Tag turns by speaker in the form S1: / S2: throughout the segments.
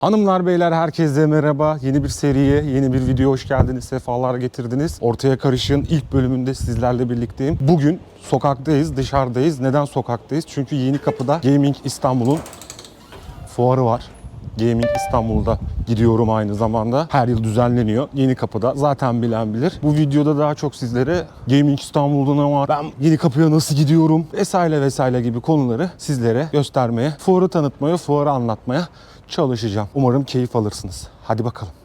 S1: Hanımlar beyler herkese merhaba. Yeni bir seriye, yeni bir video hoş geldiniz. Sefalar getirdiniz. Ortaya Karışık'ın ilk bölümünde sizlerle birlikteyim. Bugün sokaktayız, dışarıdayız. Neden sokaktayız? Çünkü Yeni Kapı'da Gaming İstanbul'un fuarı var. Gaming İstanbul'da gidiyorum aynı zamanda. Her yıl düzenleniyor. Yeni Kapı'da. Zaten bilen bilir. Bu videoda daha çok sizlere Gaming İstanbul'da ne var? Ben Yeni Kapı'ya nasıl gidiyorum? Vesaire vesaire gibi konuları sizlere göstermeye, fuarı tanıtmaya, fuarı anlatmaya çalışacağım. Umarım keyif alırsınız. Hadi bakalım.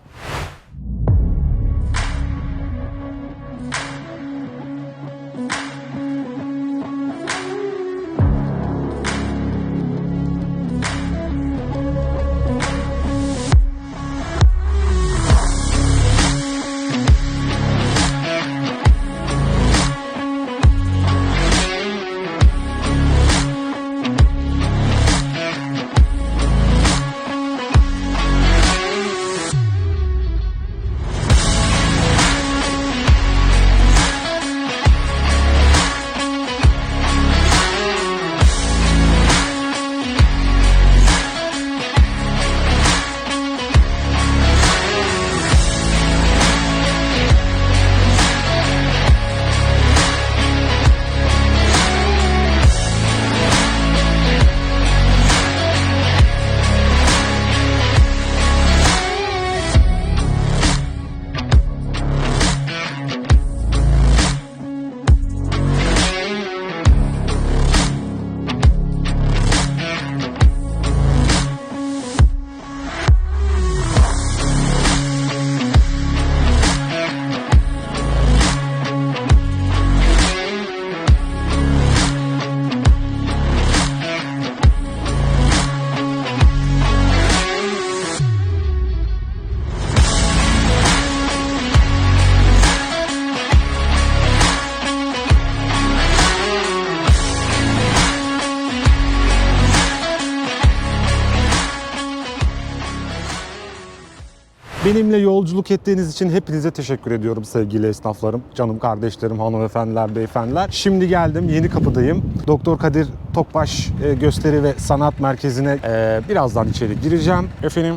S1: Benimle yolculuk ettiğiniz için hepinize teşekkür ediyorum sevgili esnaflarım, canım kardeşlerim, hanımefendiler, beyefendiler. Şimdi geldim, yeni kapıdayım. Doktor Kadir Tokbaş e, Gösteri ve Sanat Merkezi'ne e, birazdan içeri gireceğim. Efendim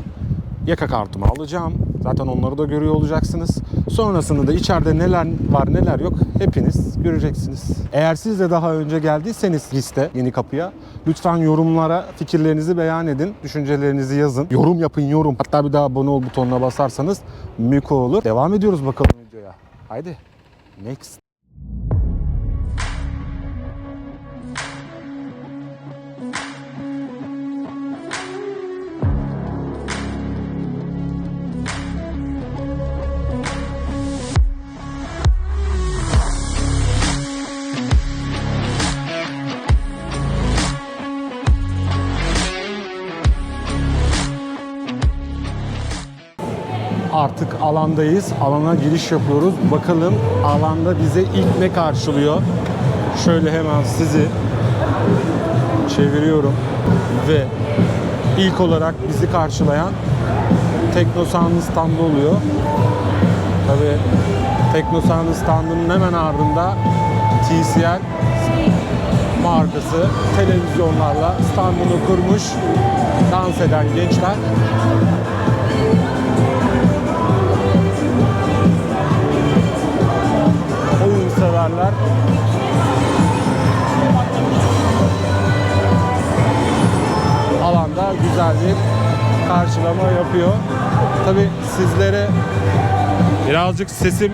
S1: yaka kartımı alacağım. Zaten onları da görüyor olacaksınız. Sonrasında da içeride neler var neler yok hepiniz göreceksiniz. Eğer siz de daha önce geldiyseniz liste yeni kapıya lütfen yorumlara fikirlerinizi beyan edin. Düşüncelerinizi yazın. Yorum yapın yorum. Hatta bir daha abone ol butonuna basarsanız mükü olur. Devam ediyoruz bakalım videoya. Haydi. Next. Artık alandayız. Alana giriş yapıyoruz. Bakalım alanda bize ilk ne karşılıyor? Şöyle hemen sizi çeviriyorum ve ilk olarak bizi karşılayan Teknosan'ın standı oluyor. Tabii Teknosan'ın standının hemen ardında TCL markası televizyonlarla standını kurmuş dans eden gençler severler. Alanda güzel bir karşılama yapıyor. Tabi sizlere birazcık sesim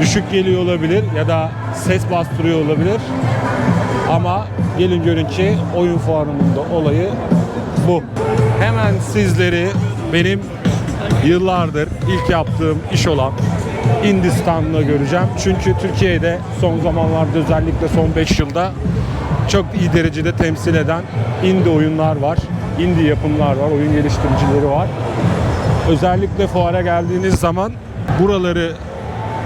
S1: düşük geliyor olabilir ya da ses bastırıyor olabilir. Ama gelin görün ki oyun fuarının olayı bu. Hemen sizleri benim yıllardır ilk yaptığım iş olan Hindistan'la göreceğim. Çünkü Türkiye'de son zamanlarda özellikle son 5 yılda çok iyi derecede temsil eden indie oyunlar var. Indie yapımlar var, oyun geliştiricileri var. Özellikle fuara geldiğiniz zaman buraları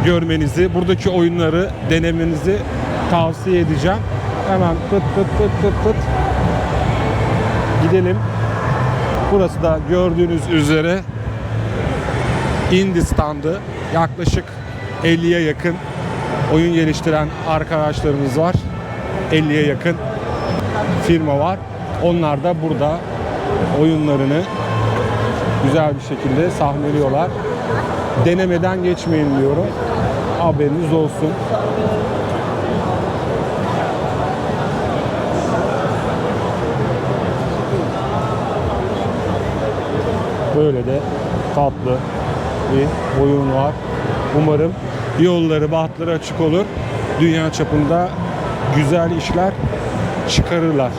S1: görmenizi, buradaki oyunları denemenizi tavsiye edeceğim. Hemen pıt pıt pıt pıt pıt gidelim. Burası da gördüğünüz üzere Hindistan'dı. Yaklaşık 50'ye yakın oyun geliştiren arkadaşlarımız var. 50'ye yakın firma var. Onlar da burada oyunlarını güzel bir şekilde sahneliyorlar. Denemeden geçmeyin diyorum. Haberiniz olsun. Böyle de tatlı bir oyun var. Umarım yolları, bahtları açık olur. Dünya çapında güzel işler çıkarırlar.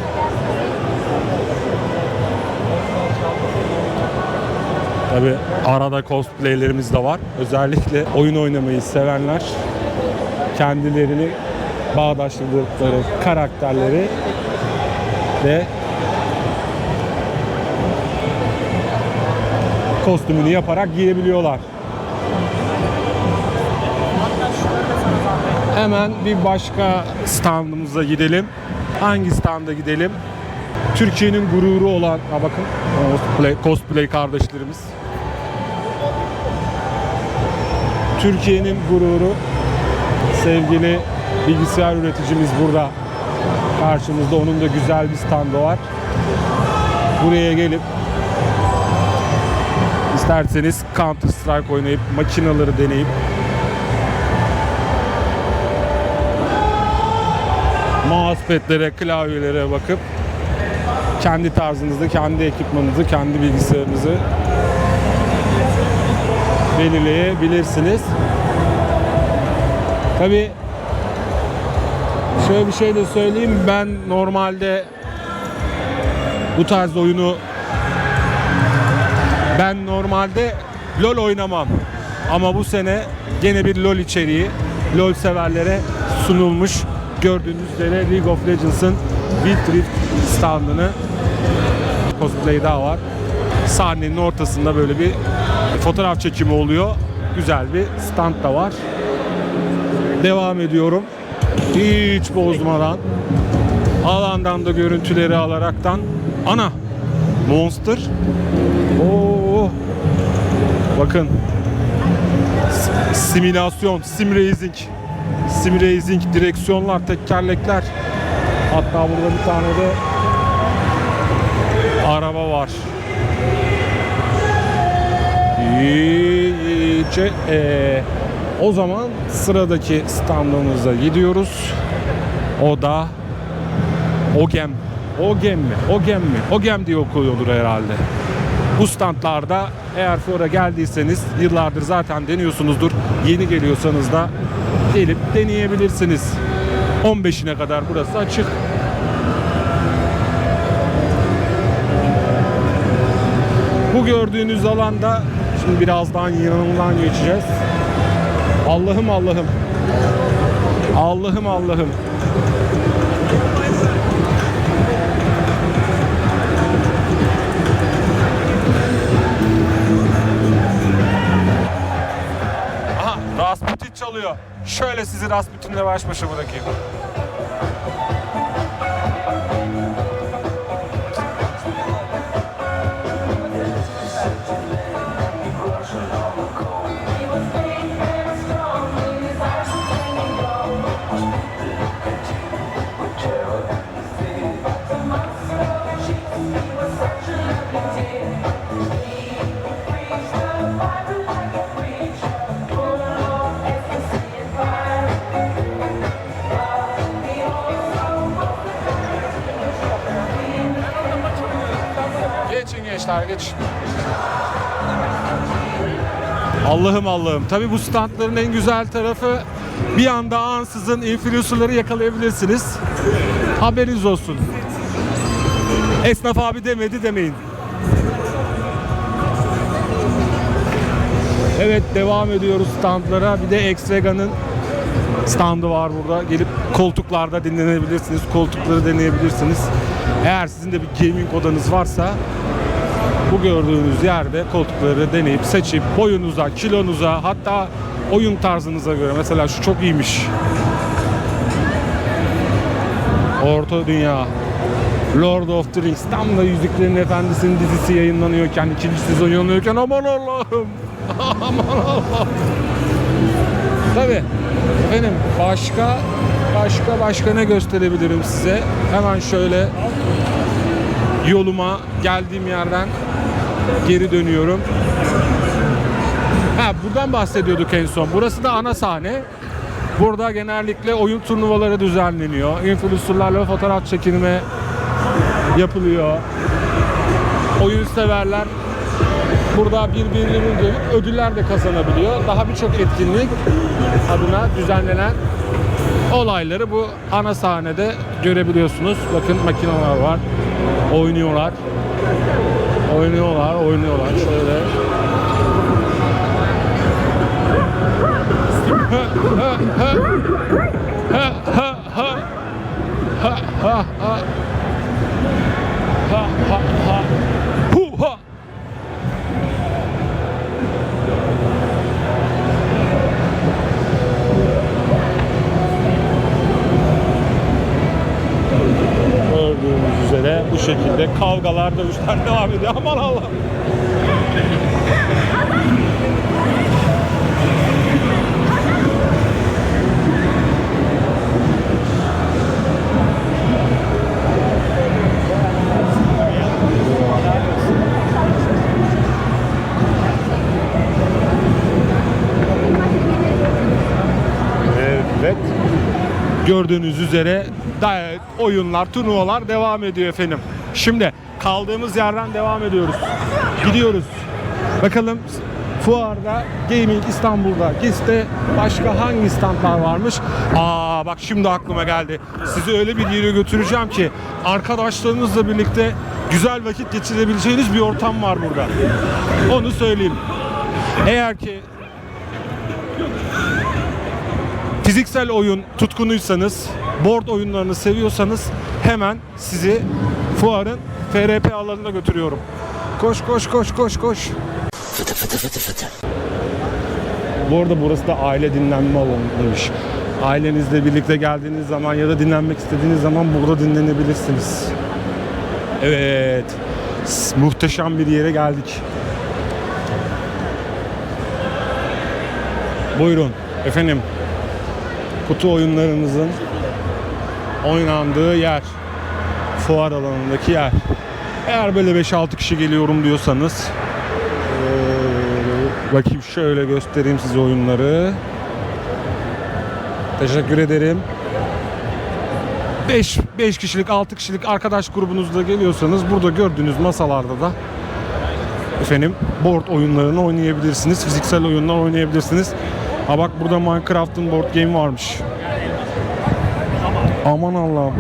S1: Tabi arada cosplaylerimiz de var. Özellikle oyun oynamayı sevenler kendilerini bağdaştırdıkları karakterleri ve kostümünü yaparak giyebiliyorlar. Hemen bir başka standımıza gidelim. Hangi standa gidelim? Türkiye'nin gururu olan, ha bakın cosplay, cosplay kardeşlerimiz. Türkiye'nin gururu sevgili bilgisayar üreticimiz burada karşımızda. Onun da güzel bir standı var. Buraya gelip isterseniz Counter Strike oynayıp makinaları deneyip mousepad'lere, klavyelere bakıp kendi tarzınızı, kendi ekipmanınızı, kendi bilgisayarınızı belirleyebilirsiniz. Tabi şöyle bir şey de söyleyeyim. Ben normalde bu tarz oyunu ben normalde LoL oynamam. Ama bu sene gene bir LoL içeriği LoL severlere sunulmuş. Gördüğünüz üzere League of Legends'ın Wild Rift standını cosplay daha var. Sahnenin ortasında böyle bir fotoğraf çekimi oluyor. Güzel bir stand da var. Devam ediyorum. Hiç bozmadan alandan da görüntüleri alaraktan ana Monster Oo. Bakın. Simülasyon, sim racing. Sim racing, direksiyonlar, tekerlekler. Hatta burada bir tane de araba var. İyice ee, o zaman sıradaki standımıza gidiyoruz. O da Ogem. Ogem mi? Ogem mi? Ogem diye okuyordur herhalde. Bu standlarda eğer fuara geldiyseniz yıllardır zaten deniyorsunuzdur. Yeni geliyorsanız da gelip deneyebilirsiniz. 15'ine kadar burası açık. Bu gördüğünüz alanda şimdi birazdan yanından geçeceğiz. Allah'ım Allah'ım. Allah'ım Allah'ım. Çalıyor. Şöyle sizi Rasputin'le baş başa bırakayım. Gençler geçin. Allah'ım Allah'ım. Tabii bu standların en güzel tarafı bir anda ansızın influencerları yakalayabilirsiniz. Haberiniz olsun. Esnaf abi demedi demeyin. Evet devam ediyoruz standlara. Bir de Extraga'nın standı var burada. Gelip koltuklarda dinlenebilirsiniz. Koltukları deneyebilirsiniz. Eğer sizin de bir gaming odanız varsa bu gördüğünüz yerde koltukları deneyip seçip boyunuza, kilonuza hatta oyun tarzınıza göre. Mesela şu çok iyiymiş. Orta Dünya Lord of the Rings tam da Yüzüklerin Efendisi'nin dizisi yayınlanıyorken ikinci sezon yayınlanıyorken aman Allah'ım! Aman Allah'ım! Tabi efendim başka başka başka ne gösterebilirim size? Hemen şöyle yoluma geldiğim yerden geri dönüyorum. Ha buradan bahsediyorduk en son. Burası da ana sahne. Burada genellikle oyun turnuvaları düzenleniyor. Influencerlarla fotoğraf çekilme yapılıyor. Oyun severler burada birbirlerinin gelip ödüller de kazanabiliyor. Daha birçok etkinlik adına düzenlenen olayları bu ana sahnede görebiliyorsunuz. Bakın makineler var. Oynuyorlar. Oynuyorlar, oynuyorlar. Şöyle. Ha, ha, ha. Ha, ha, ha. Ha, ha, şekilde kavgalar, dövüşler devam ediyor. Aman Allah. Evet. Gördüğünüz üzere oyunlar, turnuvalar devam ediyor efendim. Şimdi kaldığımız yerden devam ediyoruz. Gidiyoruz. Bakalım fuarda Gaming İstanbul'da GİS'te başka hangi standlar varmış? Aa bak şimdi aklıma geldi. Sizi öyle bir yere götüreceğim ki arkadaşlarınızla birlikte güzel vakit geçirebileceğiniz bir ortam var burada. Onu söyleyeyim. Eğer ki fiziksel oyun tutkunuysanız, board oyunlarını seviyorsanız hemen sizi fuarın FRP alanına götürüyorum. Koş koş koş koş koş. Bu arada burası da aile dinlenme alanıymış. Ailenizle birlikte geldiğiniz zaman ya da dinlenmek istediğiniz zaman burada dinlenebilirsiniz. Evet. Muhteşem bir yere geldik. Buyurun efendim kutu oyunlarınızın oynandığı yer. Fuar alanındaki yer. Eğer böyle 5-6 kişi geliyorum diyorsanız bakayım şöyle göstereyim size oyunları. Teşekkür ederim. 5 5 kişilik 6 kişilik arkadaş grubunuzla geliyorsanız burada gördüğünüz masalarda da efendim board oyunlarını oynayabilirsiniz. Fiziksel oyunlar oynayabilirsiniz. Ha bak burada Minecraft'ın board game varmış. Aman Allah'ım.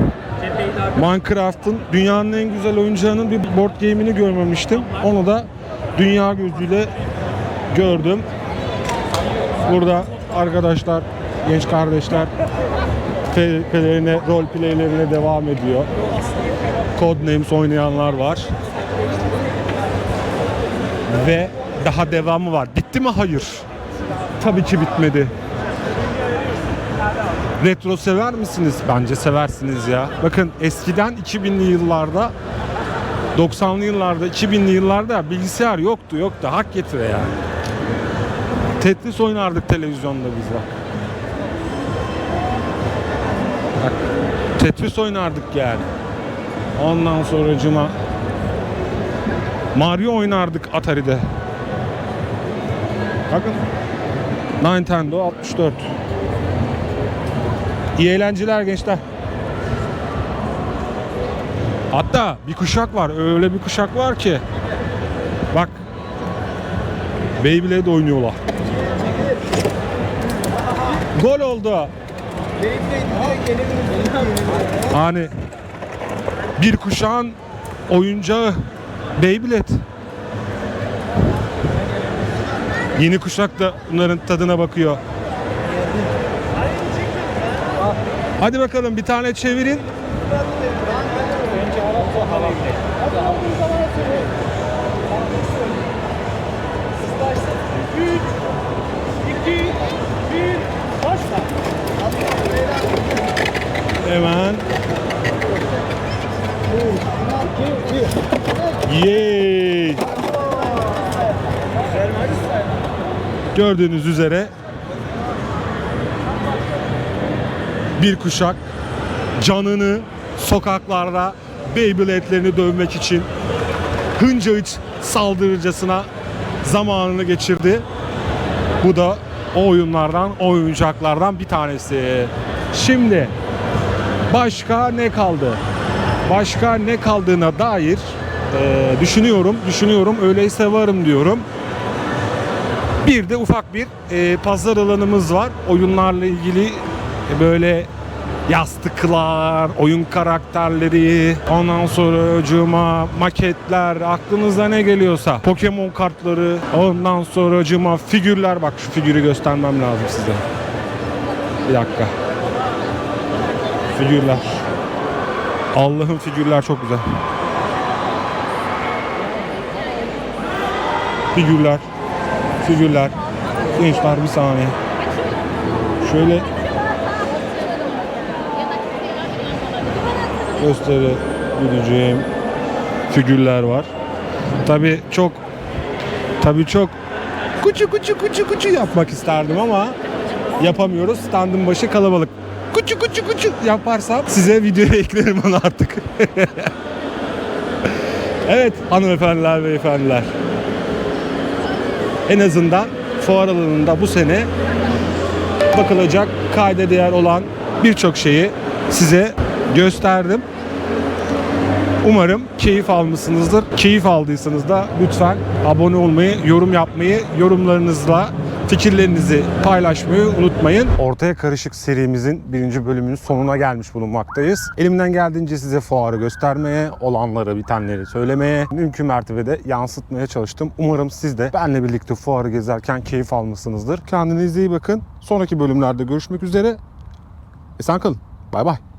S1: Minecraft'ın dünyanın en güzel oyuncağının bir board game'ini görmemiştim. Onu da dünya gözüyle gördüm. Burada arkadaşlar, genç kardeşler PvP'lerine, rol playlerine devam ediyor. Codenames oynayanlar var. Ve daha devamı var. Bitti mi? Hayır. Tabii ki bitmedi. Retro sever misiniz? Bence seversiniz ya. Bakın eskiden 2000'li yıllarda 90'lı yıllarda 2000'li yıllarda bilgisayar yoktu yoktu hak getire yani. Tetris oynardık televizyonda biz bak. Bak Tetris oynardık yani. Ondan sonra cuma Mario oynardık Atari'de. Bakın Nintendo 64. İyi eğlenceler gençler. Hatta bir kuşak var. Öyle bir kuşak var ki. Bak. Beyblade oynuyorlar. Gol oldu. Hani bir kuşağın oyuncağı Beyblade. Yeni kuşak da bunların tadına bakıyor. Hadi bakalım bir tane çevirin. Hemen. Yay. Gördüğünüz üzere bir kuşak canını sokaklarda Beyblade'lerini dövmek için hınca hıç saldırıcasına zamanını geçirdi. Bu da o oyunlardan, o oyuncaklardan bir tanesi. Şimdi başka ne kaldı? Başka ne kaldığına dair e, düşünüyorum, düşünüyorum. Öyleyse varım diyorum. Bir de ufak bir e, pazar alanımız var. Oyunlarla ilgili böyle yastıklar, oyun karakterleri, ondan sonra cuma maketler, aklınıza ne geliyorsa. Pokemon kartları, ondan sonra cuma figürler. Bak şu figürü göstermem lazım size. Bir dakika. Figürler. Allah'ın figürler çok güzel. Figürler. Figürler. Gençler bir saniye. Şöyle gösterebileceğim figürler var. Tabi çok tabi çok kuçu kuçu kuçu kuçu yapmak isterdim ama yapamıyoruz. Standın başı kalabalık. Kuçu kuçu kuçu yaparsam size videoya eklerim onu artık. evet hanımefendiler beyefendiler. En azından fuar alanında bu sene bakılacak kayda değer olan birçok şeyi size gösterdim. Umarım keyif almışsınızdır. Keyif aldıysanız da lütfen abone olmayı, yorum yapmayı, yorumlarınızla fikirlerinizi paylaşmayı unutmayın. Ortaya Karışık serimizin birinci bölümünün sonuna gelmiş bulunmaktayız. Elimden geldiğince size fuarı göstermeye, olanları, bitenleri söylemeye, mümkün mertebede yansıtmaya çalıştım. Umarım siz de benle birlikte fuarı gezerken keyif almışsınızdır. Kendinize iyi bakın. Sonraki bölümlerde görüşmek üzere. Esen kalın. Bay bay.